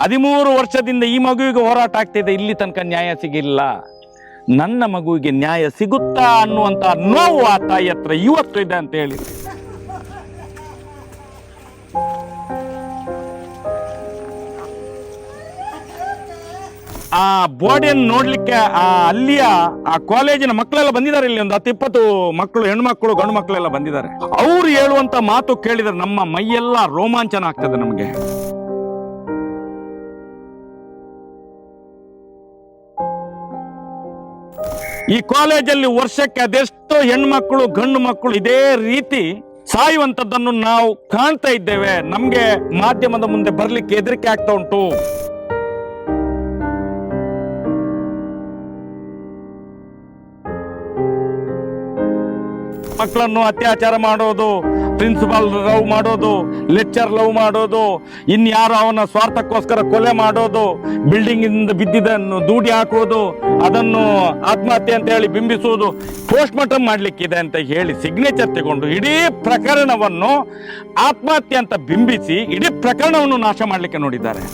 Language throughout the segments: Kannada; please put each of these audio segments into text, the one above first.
ಹದಿಮೂರು ವರ್ಷದಿಂದ ಈ ಮಗುವಿಗೆ ಹೋರಾಟ ಆಗ್ತಿದೆ, ಇಲ್ಲಿ ತನಕ ನ್ಯಾಯ ಸಿಗಿಲ್ಲ. ನನ್ನ ಮಗುವಿಗೆ ನ್ಯಾಯ ಸಿಗುತ್ತಾ ಅನ್ನುವಂತ ನೋವು ಆ ತಾಯಿ ಹತ್ರ ಇವತ್ತು ಇದೆ ಅಂತ ಹೇಳಿ. ಆ ಬಾಡಿಯನ್ನು ನೋಡ್ಲಿಕ್ಕೆ ಆ ಅಲ್ಲಿಯ ಆ ಕಾಲೇಜಿನ ಮಕ್ಕಳೆಲ್ಲ ಬಂದಿದ್ದಾರೆ, ಇಲ್ಲಿ ಒಂದು ಹತ್ತು ಇಪ್ಪತ್ತು ಮಕ್ಕಳು ಹೆಣ್ಮಕ್ಳು ಗಂಡು ಮಕ್ಕಳೆಲ್ಲ ಬಂದಿದ್ದಾರೆ. ಅವ್ರು ಹೇಳುವಂತ ಮಾತು ಕೇಳಿದ್ರೆ ನಮ್ಮ ಮೈಯೆಲ್ಲ ರೋಮಾಂಚನ ಆಗ್ತದೆ ನಮಗೆ. ಈ ಕಾಲೇಜಲ್ಲಿ ವರ್ಷಕ್ಕೆ ಅದೆಷ್ಟೋ ಹೆಣ್ಮಕ್ಳು, ಗಂಡು ಮಕ್ಕಳು ಇದೇ ರೀತಿ ಸಾಯುವಂತದ್ದನ್ನು ನಾವು ಕಾಣ್ತಾ ಇದ್ದೇವೆ. ನಮ್ಗೆ ಮಾಧ್ಯಮದ ಮುಂದೆ ಬರ್ಲಿಕ್ಕೆ ಹೆದರಿಕೆ ಆಗ್ತಾ ಉಂಟು. ಮಕ್ಕಳನ್ನು ಅತ್ಯಾಚಾರ ಮಾಡೋದು ಪ್ರಿನ್ಸಿಪಾಲ್ ಲವ್ ಮಾಡೋದು ಲೆಕ್ಚರ್ ಲವ್ ಮಾಡೋದು, ಇನ್ಯಾರು ಅವನ ಸ್ವಾರ್ಥಕ್ಕೋಸ್ಕರ ಕೊಲೆ ಮಾಡೋದು ಬಿಲ್ಡಿಂಗ್ ಇಂದ ಬಿದ್ದಿದ್ದನ್ನು ದೂಡಿ ಹಾಕುವುದು ಅದನ್ನು ಆತ್ಮಹತ್ಯೆ ಅಂತ ಹೇಳಿ ಬಿಂಬಿಸುವುದು ಪೋಸ್ಟ್ ಮಾರ್ಟಮ್ ಮಾಡಲಿಕ್ಕಿದೆ ಅಂತ ಹೇಳಿ ಸಿಗ್ನೇಚರ್ ತಗೊಂಡು ಇಡೀ ಪ್ರಕರಣವನ್ನು ಆತ್ಮಹತ್ಯೆ ಅಂತ ಬಿಂಬಿಸಿ ಇಡೀ ಪ್ರಕರಣವನ್ನು ನಾಶ ಮಾಡಲಿಕ್ಕೆ ನೋಡಿದ್ದಾರೆ.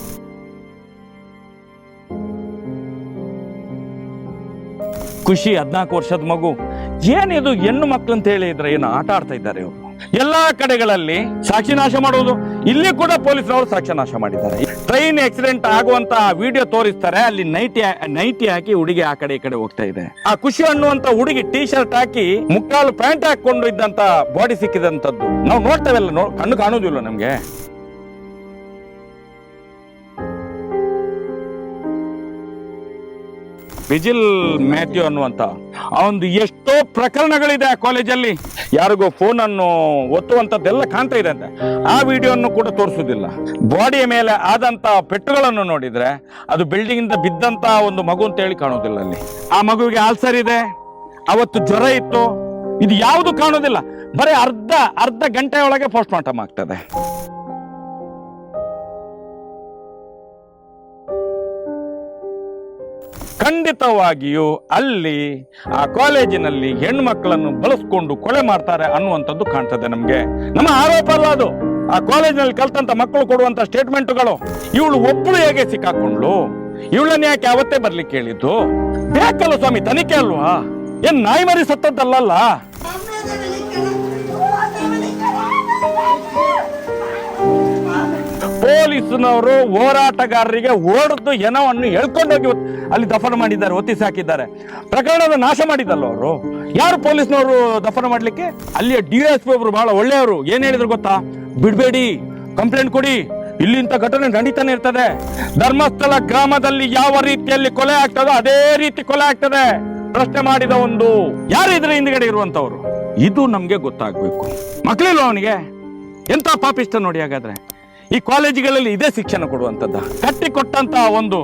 ಖುಷಿ ಹದಿನಾಲ್ಕು ವರ್ಷದ ಮಗು, ಏನಿದು ಹೆಣ್ಣು ಮಕ್ಕಳು ಅಂತ ಹೇಳಿದ್ರೆ ಏನು ಆಟ ಆಡ್ತಾ ಇದ್ದಾರೆ ಇವರು? ಎಲ್ಲಾ ಕಡೆಗಳಲ್ಲಿ ಸಾಕ್ಷಿ ನಾಶ ಮಾಡುವುದು. ಇಲ್ಲಿ ಕೂಡ ಪೊಲೀಸರವರು ಸಾಕ್ಷಿ ನಾಶ ಮಾಡಿದ್ದಾರೆ. ಟ್ರೈನ್ ಆಕ್ಸಿಡೆಂಟ್ ಆಗುವಂತ ವಿಡಿಯೋ ತೋರಿಸ್ತಾರೆ. ಅಲ್ಲಿ ನೈಟಿ ನೈಟಿ ಹಾಕಿ ಹುಡುಗಿ ಆ ಕಡೆ ಈ ಕಡೆ ಹೋಗ್ತಾ ಇದೆ. ಆ ಖುಷಿ ಅನ್ನುವಂತ ಹುಡುಗಿ ಟಿ ಶರ್ಟ್ ಹಾಕಿ ಮುಕ್ಕಾಲು ಪ್ಯಾಂಟ್ ಹಾಕೊಂಡು ಇದ್ದಂತ ಬಾಡಿ ಸಿಕ್ಕಿದಂತದ್ದು. ನಾವು ನೋಡ್ತೇವೆಲ್ಲ ಕಣ್ಣು ಕಾಣುವುದಿಲ್ಲ ನಮ್ಗೆ. ವಿಜಿಲ್ ಮ್ಯಾಥ್ಯೂ ಅನ್ನುವಂತ. ಅವನದು ಎಷ್ಟೋ ಪ್ರಕರಣಗಳಿದೆ ಆ ಕಾಲೇಜಲ್ಲಿ. ಯಾರಿಗೋ ಫೋನ್ ಅನ್ನು ಒತ್ತುವಂತದ್ದೆಲ್ಲ ಕಾಣ್ತಾ ಇದೆ ಅಂತ. ಆ ವಿಡಿಯೋನ್ನು ಕೂಡ ತೋರಿಸುವುದಿಲ್ಲ. ಬಾಡಿಯ ಮೇಲೆ ಆದಂತ ಪೆಟ್ಟುಗಳನ್ನು ನೋಡಿದ್ರೆ ಅದು ಬಿಲ್ಡಿಂಗ್ ಇಂದ ಬಿದ್ದಂತ ಒಂದು ಮಗು ಅಂತ ಹೇಳಿ ಕಾಣುವುದಿಲ್ಲ ಅಲ್ಲಿ. ಆ ಮಗುವಿಗೆ ಆಲ್ಸರ್ ಇದೆ. ಅವತ್ತು ಜ್ವರ ಇತ್ತು. ಇದು ಯಾವುದು ಕಾಣುವುದಿಲ್ಲ. ಬರೀ ಅರ್ಧ ಅರ್ಧ ಗಂಟೆ ಒಳಗೆ ಪೋಸ್ಟ್ ಮಾರ್ಟಮ್ ಆಗ್ತದೆ. ಖಂಡಿತವಾಗಿಯೂ ಅಲ್ಲಿ ಆ ಕಾಲೇಜಿನಲ್ಲಿ ಹೆಣ್ಮಕ್ಳನ್ನು ಬಳಸ್ಕೊಂಡು ಕೊಲೆ ಮಾಡ್ತಾರೆ ಅನ್ನುವಂಥದ್ದು ಕಾಣ್ತದೆ ನಮಗೆ. ನಮ್ಮ ಆರೋಪ ಅಲ್ಲ ಅದು. ಆ ಕಾಲೇಜಿನಲ್ಲಿ ಕಲ್ತಂತ ಮಕ್ಕಳು ಕೊಡುವಂತ ಸ್ಟೇಟ್ಮೆಂಟ್ಗಳು. ಇವಳು ಒಬ್ಬಳು ಹೇಗೆ ಸಿಕ್ಕಾಕೊಂಡ್ಲು ಇವಳನ್ನ ಯಾಕೆ ಅವತ್ತೇ ಬರ್ಲಿಕ್ಕೆ ಕೇಳಿದ್ದು ಬೇಕಲ್ಲ ಸ್ವಾಮಿ, ತನಿಖೆ ಅಲ್ವಾ? ಏನ್ ನಾಯಿ ಮರಿ ಸತ್ತದ್ದಲ್ಲ ಪೊಲೀಸ್ನವರು ಹೋರಾಟಗಾರರಿಗೆ ಹೆಣವನ್ನು ಎಳ್ಕೊಂಡೋಗಿ ಹೋಗಿ ಅಲ್ಲಿ ದಫನ ಮಾಡಿದ್ದಾರೆ ಒತ್ತಿಸಿ ಹಾಕಿದ್ದಾರೆ ಪ್ರಕರಣದ ನಾಶ ಮಾಡಿದಲ್ಲ ಅವರು. ಯಾರು ಪೊಲೀಸ್ನವರು ದಫನ ಮಾಡ್ಲಿಕ್ಕೆ? ಅಲ್ಲಿಯ ಡಿ ಎಸ್ ಪಿ ಒಬ್ರು ಬಹಳ ಒಳ್ಳೆಯವರು. ಏನ್ ಹೇಳಿದ್ರು ಗೊತ್ತಾ? ಬಿಡ್ಬೇಡಿ, ಕಂಪ್ಲೇಂಟ್ ಕೊಡಿ. ಇಲ್ಲಿಂತ ಘಟನೆ ನಡೀತಾನೆ ಇರ್ತದೆ. ಧರ್ಮಸ್ಥಳ ಗ್ರಾಮದಲ್ಲಿ ಯಾವ ರೀತಿಯಲ್ಲಿ ಕೊಲೆ ಆಗ್ತದೋ ಅದೇ ರೀತಿ ಕೊಲೆ ಆಗ್ತದೆ. ಪ್ರಶ್ನೆ ಮಾಡಿದ ಒಂದು. ಯಾರು ಇದ್ರ ಹಿಂದ್ಗಡೆ ಇರುವಂತವ್ರು? ಇದು ನಮ್ಗೆ ಗೊತ್ತಾಗ್ಬೇಕು. ಮಕ್ಕಳಿಲ್ಲ ಅವನಿಗೆ? ಎಂತ ಪಾಪಿಷ್ಟ ನೋಡಿ ಹಾಗಾದ್ರೆ? ಈ ಕಾಲೇಜುಗಳಲ್ಲಿ ಇದೇ ಶಿಕ್ಷಣ ಕೊಡುವಂಥದ್ದು. ಕಟ್ಟಿಕೊಟ್ಟಂತಹ ಒಂದು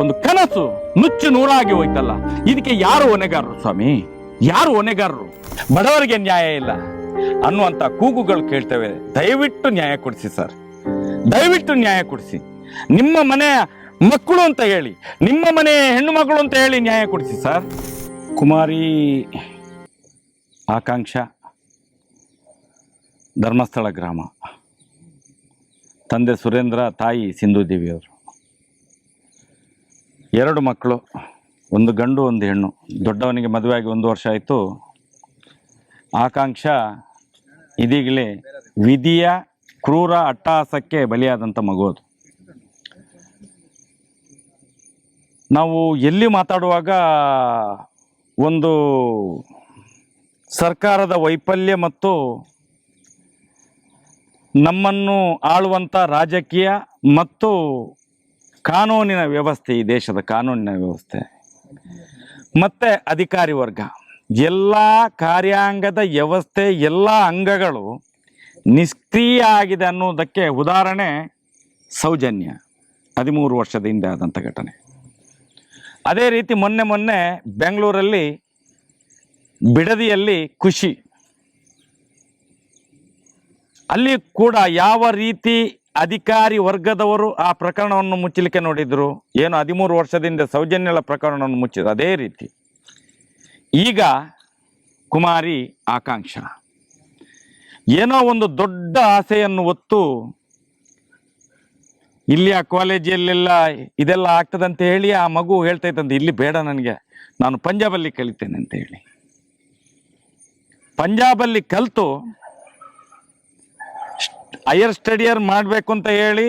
ಒಂದು ಕನಸು ನುಚ್ಚು ನೂರಾಗಿ ಹೋಯ್ತಲ್ಲ. ಇದಕ್ಕೆ ಯಾರು ಹೊಣೆಗಾರರು ಸ್ವಾಮಿ? ಯಾರು ಹೊಣೆಗಾರರು? ಬಡವರಿಗೆ ನ್ಯಾಯ ಇಲ್ಲ. ಅನ್ನುವಂತ ಕೂಗುಗಳು ಕೇಳ್ತೇವೆ. ದಯವಿಟ್ಟು ನ್ಯಾಯ ಕೊಡಿಸಿ ಸರ್. ದಯವಿಟ್ಟು ನ್ಯಾಯ ಕೊಡಿಸಿ. ನಿಮ್ಮ ಮನೆಯ ಮಕ್ಕಳು ಅಂತ ಹೇಳಿ, ನಿಮ್ಮ ಮನೆಯ ಹೆಣ್ಣು ಮಕ್ಕಳು ಅಂತ ಹೇಳಿ ನ್ಯಾಯ ಕೊಡಿಸಿ ಸರ್. ಕುಮಾರಿ ಆಕಾಂಕ್ಷ, ಧರ್ಮಸ್ಥಳ ಗ್ರಾಮ. ತಂದೆ ಸುರೇಂದ್ರ, ತಾಯಿ ಸಿಂಧು ದೇವಿಯವರು. ಎರಡು ಮಕ್ಕಳು, ಒಂದು ಗಂಡು, ಒಂದು ಹೆಣ್ಣು. ದೊಡ್ಡವನಿಗೆ ಮದುವೆಯಾಗಿ ಒಂದು ವರ್ಷ ಆಯಿತು. ಆಕಾಂಕ್ಷ, ಇದೀಗಲೇ ವಿಧಿಯ ಕ್ರೂರ ಅಟ್ಟಹಾಸಕ್ಕೆ ಬಲಿಯಾದಂಥ ಮಗು ಅದು. ನಾವು ಎಲ್ಲಿ ಮಾತಾಡುವಾಗ ಒಂದು ಸರ್ಕಾರದ ವೈಫಲ್ಯ ಮತ್ತು ನಮ್ಮನ್ನು ಆಳುವಂಥ ರಾಜಕೀಯ ಮತ್ತು ಕಾನೂನಿನ ವ್ಯವಸ್ಥೆ, ಈ ದೇಶದ ಕಾನೂನಿನ ವ್ಯವಸ್ಥೆ. ಮತ್ತು ಅಧಿಕಾರಿ ವರ್ಗ. ಎಲ್ಲ ಕಾರ್ಯಾಂಗದ ವ್ಯವಸ್ಥೆ, ಎಲ್ಲ ಅಂಗಗಳು ನಿಷ್ಕ್ರಿಯ ಆಗಿದೆ ಅನ್ನೋದಕ್ಕೆ ಉದಾಹರಣೆ ಸೌಜನ್ಯ, ಹದಿಮೂರು ವರ್ಷದ ಹಿಂದೆ ಆದಂಥ ಘಟನೆ. ಅದೇ ರೀತಿ ಮೊನ್ನೆ ಮೊನ್ನೆ ಬೆಂಗಳೂರಲ್ಲಿ ಬಿಡದಿಯಲ್ಲಿ ಖುಷಿ ಅಲ್ಲಿ ಕೂಡ ಯಾವ ರೀತಿ ಅಧಿಕಾರಿ ವರ್ಗದವರು ಆ ಪ್ರಕರಣವನ್ನು ಮುಚ್ಚಲಿಕ್ಕೆ ನೋಡಿದ್ರು? ಏನು ಹದಿಮೂರು ವರ್ಷದಿಂದ ಸೌಜನ್ಯಗಳ ಪ್ರಕರಣವನ್ನು ಮುಚ್ಚಿದ್ರು? ಅದೇ ರೀತಿ. ಈಗ ಕುಮಾರಿ ಆಕಾಂಕ್ಷ. ಏನೋ ಒಂದು ದೊಡ್ಡ ಆಸೆಯನ್ನು ಹೊತ್ತು ಇಲ್ಲಿ ಆ ಕಾಲೇಜಲ್ಲೆಲ್ಲ ಇದೆಲ್ಲ ಆಗ್ತದಂತ ಹೇಳಿ ಆ ಮಗು ಹೇಳ್ತಾ ಇಲ್ಲಿ ಬೇಡ ನನಗೆ. ನಾನು ಪಂಜಾಬಲ್ಲಿ ಕಲಿತೇನೆ ಅಂತ ಹೇಳಿ. ಪಂಜಾಬಲ್ಲಿ ಕಲಿತು ಹೈಯರ್ ಸ್ಟಡಿಯರ್ ಮಾಡಬೇಕು ಅಂತ ಹೇಳಿ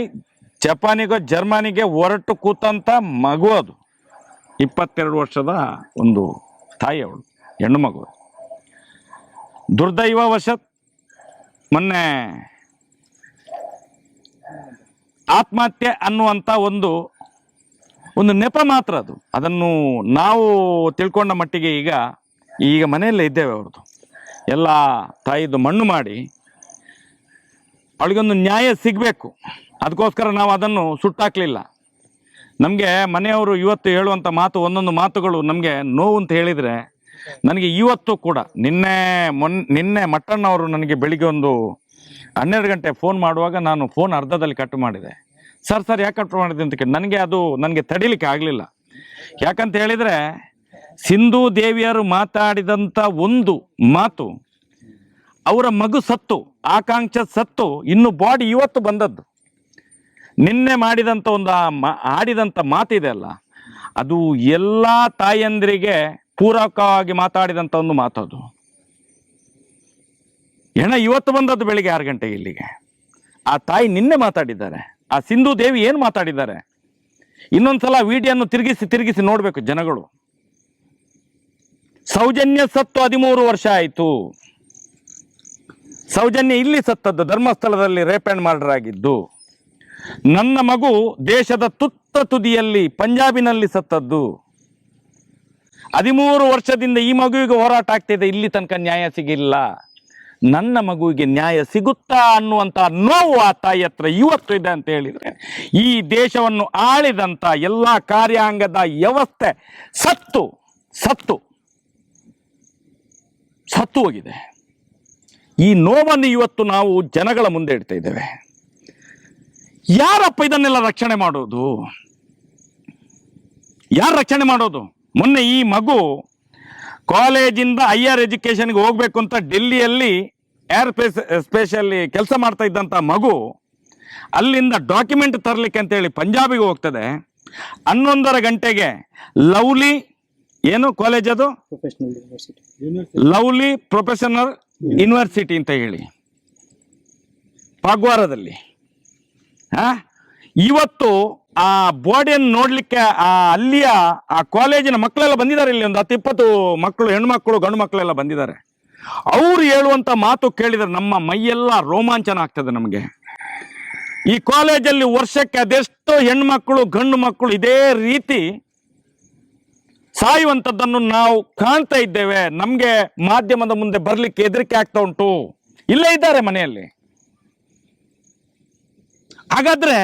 ಜಪಾನಿಗೋ ಜರ್ಮನಿಗೆ ಹೊರಟು ಕೂತಂತ ಮಗು ಅದು. ಇಪ್ಪತ್ತೆರಡು ವರ್ಷದ ಒಂದು ತಾಯಿ ಅವಳು, ಹೆಣ್ಣು ಮಗು. ದುರ್ದೈವವಶತ್ ಮೊನ್ನೆ ಆತ್ಮಹತ್ಯೆ ಅನ್ನುವಂಥ ಒಂದು ಒಂದು ನೆಪ ಮಾತ್ರ ಅದು. ಅದನ್ನು ನಾವು ತಿಳ್ಕೊಂಡ ಮಟ್ಟಿಗೆ ಈಗ ಈಗ ಮನೆಯಲ್ಲೇ ಇದ್ದೇವೆ ಅವ್ರದ್ದು. ಎಲ್ಲ ತಾಯಿದು ಮಣ್ಣು ಮಾಡಿ ಅವಳಿಗೊಂದು ನ್ಯಾಯ ಸಿಗಬೇಕು. ಅದಕ್ಕೋಸ್ಕರ ನಾವು ಅದನ್ನು ಸುಟ್ಟಾಕಲಿಲ್ಲ. ನಮಗೆ ಮನೆಯವರು ಇವತ್ತು ಹೇಳುವಂಥ ಮಾತು, ಒಂದೊಂದು ಮಾತುಗಳು ನಮಗೆ ನೋವು ಅಂತ ಹೇಳಿದರೆ, ನನಗೆ ಇವತ್ತು ಕೂಡ, ನಿನ್ನೆ ಮೊನ್, ನಿನ್ನೆ ಮಟ್ಟಣ್ಣವರು ನನಗೆ ಬೆಳಿಗ್ಗೆ ಒಂದು ಹನ್ನೆರಡು ಗಂಟೆ ಫೋನ್ ಮಾಡುವಾಗ ನಾನು ಫೋನ್ ಅರ್ಧದಲ್ಲಿ ಕಟ್ ಮಾಡಿದೆ. ಸರ್ ಸರ್, ಯಾಕೆ ಕಟ್ ಮಾಡಿದೆ ಅಂತ ಕೇಳಿ. ನನಗೆ ಅದು, ನನಗೆ ತಡಿಲಿಕ್ಕೆ ಆಗಲಿಲ್ಲ. ಯಾಕಂತ ಹೇಳಿದರೆ, ಸಿಂಧೂ ದೇವಿಯರು ಮಾತಾಡಿದಂಥ ಒಂದು ಮಾತು ಅವರ ಮಗು ಸತ್ತು, ಆಕಾಂಕ್ಷ ಸತ್ತು, ಇನ್ನು ಬಾಡಿ ಇವತ್ತು ಬಂದದ್ದು. ನಿನ್ನೆ ಮಾಡಿದಂಥ ಒಂದು ಆಡಿದಂಥ ಮಾತಿದೆ ಅಲ್ಲ, ಅದು ಎಲ್ಲ ತಾಯಂದಿರಿಗೆ ಪೂರಕವಾಗಿ ಮಾತಾಡಿದಂಥ ಒಂದು ಮಾತದು. ಹೆಣ ಇವತ್ತು ಬಂದದ್ದು ಬೆಳಿಗ್ಗೆ ಆರು ಗಂಟೆಗೆ ಇಲ್ಲಿಗೆ. ಆ ತಾಯಿ ನಿನ್ನೆ ಮಾತಾಡಿದ್ದಾರೆ, ಆ ಸಿಂಧು ದೇವಿ ಏನು ಮಾತಾಡಿದ್ದಾರೆ? ಇನ್ನೊಂದ್ಸಲ ವಿಡಿಯೋನ್ನು ತಿರುಗಿಸಿ ತಿರುಗಿಸಿ ನೋಡಬೇಕು ಜನಗಳು. ಸೌಜನ್ಯ ಸತ್ತು ಹದಿಮೂರು ವರ್ಷ ಆಯಿತು. ಸೌಜನ್ಯ ಇಲ್ಲಿ ಸತ್ತದ್ದು ಧರ್ಮಸ್ಥಳದಲ್ಲಿ ರೇಪ್ ಆ್ಯಂಡ್ ಮರ್ಡರ್ ಆಗಿದ್ದು, ನನ್ನ ಮಗು ದೇಶದ ತುತ್ತ ತುದಿಯಲ್ಲಿ ಪಂಜಾಬಿನಲ್ಲಿ ಸತ್ತದ್ದು. ಹದಿಮೂರು ವರ್ಷದಿಂದ ಈ ಮಗುವಿಗೆ ಹೋರಾಟ ಆಗ್ತಿದೆ, ಇಲ್ಲಿ ತನಕ ನ್ಯಾಯ ಸಿಗಿಲ್ಲ. ನನ್ನ ಮಗುವಿಗೆ ನ್ಯಾಯ ಸಿಗುತ್ತಾ ಅನ್ನುವಂಥ ನೋವು ಆ ತಾಯಿ ಹತ್ರ ಇವತ್ತು ಇದೆ ಅಂತ ಹೇಳಿದರೆ, ಈ ದೇಶವನ್ನು ಆಳಿದಂಥ ಎಲ್ಲ ಕಾರ್ಯಾಂಗದ ವ್ಯವಸ್ಥೆ ಸತ್ತು ಸತ್ತು ಸತ್ತು ಹೋಗಿದೆ. ಈ ನೋವನ್ನು ಇವತ್ತು ನಾವು ಜನಗಳ ಮುಂದೆ ಇಡ್ತಾ ಇದ್ದೇವೆ. ಯಾರಪ್ಪ ಇದನ್ನೆಲ್ಲ ರಕ್ಷಣೆ ಮಾಡೋದು? ಯಾರು ರಕ್ಷಣೆ ಮಾಡೋದು? ಮೊನ್ನೆ ಈ ಮಗು ಕಾಲೇಜಿಂದ ಹೈಯರ್ ಎಜುಕೇಷನ್ಗೆ ಹೋಗ್ಬೇಕು ಅಂತ ಡೆಲ್ಲಿಯಲ್ಲಿ ಏರ್ ಸ್ಪೇಸ್ ಸ್ಪೇಷಲ್ಲಿ ಕೆಲಸ ಮಾಡ್ತಾ ಇದ್ದಂಥ ಮಗು ಅಲ್ಲಿಂದ ಡಾಕ್ಯುಮೆಂಟ್ ತರಲಿಕ್ಕೆ ಅಂತೇಳಿ ಪಂಜಾಬಿಗೆ ಹೋಗ್ತದೆ. ಹನ್ನೊಂದರ ಗಂಟೆಗೆ ಲವ್ಲಿ ಏನು ಕಾಲೇಜ್ ಅದು? Professional University Lovely Professional University ಅಂತ ಹೇಳಿ. ಪಾಗ್ವಾರದಲ್ಲಿ. ಆ? ಇವತ್ತು ಆ ಬಾಡಿಯನ್ನು ನೋಡ್ಲಿಕ್ಕೆ, ಆ ಅಲ್ಲಿಯ, ಆ ಕಾಲೇಜಿನ ಮಕ್ಕಳೆಲ್ಲ ಬಂದಿದ್ದಾರೆ ಇಲ್ಲಿ ಒಂದು ಹತ್ತು ಇಪ್ಪತ್ತು ಮಕ್ಕಳು ಹೆಣ್ಮಕ್ಳು, ಗಂಡು ಮಕ್ಕಳೆಲ್ಲ ಬಂದಿದ್ದಾರೆ. ಅವ್ರು ಹೇಳುವಂತ ಮಾತು ಕೇಳಿದ್ರೆ ನಮ್ಮ ಮೈಯೆಲ್ಲ ರೋಮಾಂಚನ ಆಗ್ತದೆ ನಮಗೆ. ಈ ಕಾಲೇಜಲ್ಲಿ ವರ್ಷಕ್ಕೆ ಅದೆಷ್ಟೋ ಹೆಣ್ಮಕ್ಳು, ಗಂಡು ಮಕ್ಕಳು ಇದೇ ರೀತಿ ಸಾಯುವಂಥದ್ದನ್ನು ನಾವು ಕಾಣ್ತಾ ಇದ್ದೇವೆ. ನಮಗೆ ಮಾಧ್ಯಮದ ಮುಂದೆ ಬರಲಿಕ್ಕೆ ಹೆದರಿಕೆ ಆಗ್ತಾ ಉಂಟು. ಇಲ್ಲೇ ಇದ್ದಾರೆ ಮನೆಯಲ್ಲಿ. ಹಾಗಾದ್ರೆ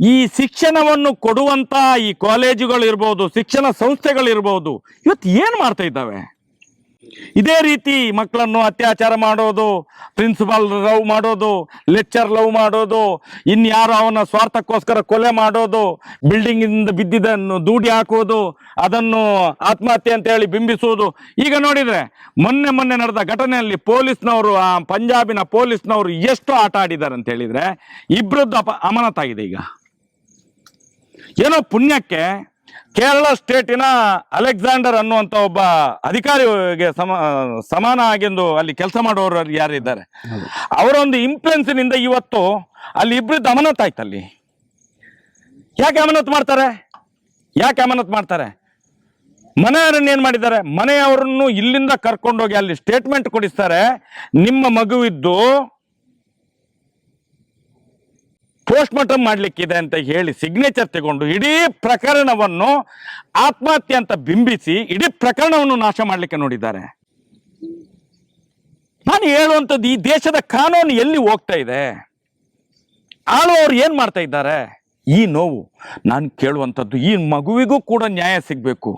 ಈ ಶಿಕ್ಷಣವನ್ನು ಕೊಡುವಂತ ಈ ಕಾಲೇಜುಗಳು ಇರ್ಬೋದು, ಶಿಕ್ಷಣ ಸಂಸ್ಥೆಗಳಿರ್ಬೋದು ಇವತ್ತು ಏನು ಮಾಡ್ತಾ ಇದ್ದಾವೆ? ಇದೇ ರೀತಿ ಮಕ್ಕಳನ್ನು ಅತ್ಯಾಚಾರ ಮಾಡೋದು ಪ್ರಿನ್ಸಿಪಾಲ್ ಲವ್ ಮಾಡೋದು ಲೆಕ್ಚರ್ ಲವ್ ಮಾಡೋದು, ಇನ್ಯಾರು ಅವನ ಸ್ವಾರ್ಥಕ್ಕೋಸ್ಕರ ಕೊಲೆ ಮಾಡೋದು ಬಿಲ್ಡಿಂಗ್ ಇಂದ ಬಿದ್ದಿದ್ದನ್ನು ದೂಡಿ ಹಾಕೋದು, ಅದನ್ನು ಆತ್ಮಹತ್ಯೆ ಅಂತ ಹೇಳಿ ಬಿಂಬಿಸುವುದು. ಈಗ ನೋಡಿದ್ರೆ ಮೊನ್ನೆ ಮೊನ್ನೆ ನಡೆದ ಘಟನೆಯಲ್ಲಿ ಪೊಲೀಸ್ನವರು, ಆ ಪಂಜಾಬಿನ ಪೊಲೀಸ್ನವರು ಎಷ್ಟು ಆಟ ಆಡಿದ್ದಾರೆ ಅಂತ ಹೇಳಿದ್ರೆ ಇಬ್ಬರದ್ದು ಅಪ ಅಮಾನತಾಗಿದೆ ಈಗ. ಏನೋ ಪುಣ್ಯಕ್ಕೆ ಕೇರಳ ಸ್ಟೇಟಿನ ಅಲೆಕ್ಸಾಂಡರ್ ಅನ್ನುವಂತ ಒಬ್ಬ ಅಧಿಕಾರಿಗೆ ಸಮ ಸಮಾನ ಆಗಿಂದು ಅಲ್ಲಿ ಕೆಲಸ ಮಾಡೋರು ಯಾರಿದ್ದಾರೆ ಅವರೊಂದು ಇನ್ಫ್ಲುಯೆನ್ಸ್ನಿಂದ ಇವತ್ತು ಅಲ್ಲಿ ಇಬ್ರು ಅಮಾನತ್ ಆಯ್ತು ಅಲ್ಲಿ. ಯಾಕೆ ಅಮಾನತ್ ಮಾಡ್ತಾರೆ? ಯಾಕೆ ಅಮಾನತ್ ಮಾಡ್ತಾರೆ? ಮನೆಯವರನ್ನ ಏನ್ ಮಾಡಿದ್ದಾರೆ? ಮನೆಯವರನ್ನು ಇಲ್ಲಿಂದ ಕರ್ಕೊಂಡೋಗಿ ಅಲ್ಲಿ ಸ್ಟೇಟ್ಮೆಂಟ್ ಕೊಡಿಸ್ತಾರೆ. ನಿಮ್ಮ ಮಗುವಿದ್ದು ಪೋಸ್ಟ್ ಮಾರ್ಟಮ್ ಮಾಡಲಿಕ್ಕಿದೆ ಅಂತ ಹೇಳಿ ಸಿಗ್ನೇಚರ್ ತಗೊಂಡು ಇಡೀ ಪ್ರಕರಣವನ್ನು ಆತ್ಮಹತ್ಯೆ ಅಂತ ಬಿಂಬಿಸಿ ಇಡೀ ಪ್ರಕರಣವನ್ನು ನಾಶ ಮಾಡಲಿಕ್ಕೆ ನೋಡಿದ್ದಾರೆ. ನಾನು ಹೇಳುವಂಥದ್ದು ಈ ದೇಶದ ಕಾನೂನು ಎಲ್ಲಿ ಹೋಗ್ತಾ ಇದೆ? ಆಳುವವರು ಏನು ಮಾಡ್ತಾ ಇದ್ದಾರೆ? ಈ ನೋವು, ನಾನು ಕೇಳುವಂಥದ್ದು ಈ ಮಗುವಿಗೂ ಕೂಡ ನ್ಯಾಯ ಸಿಗಬೇಕು.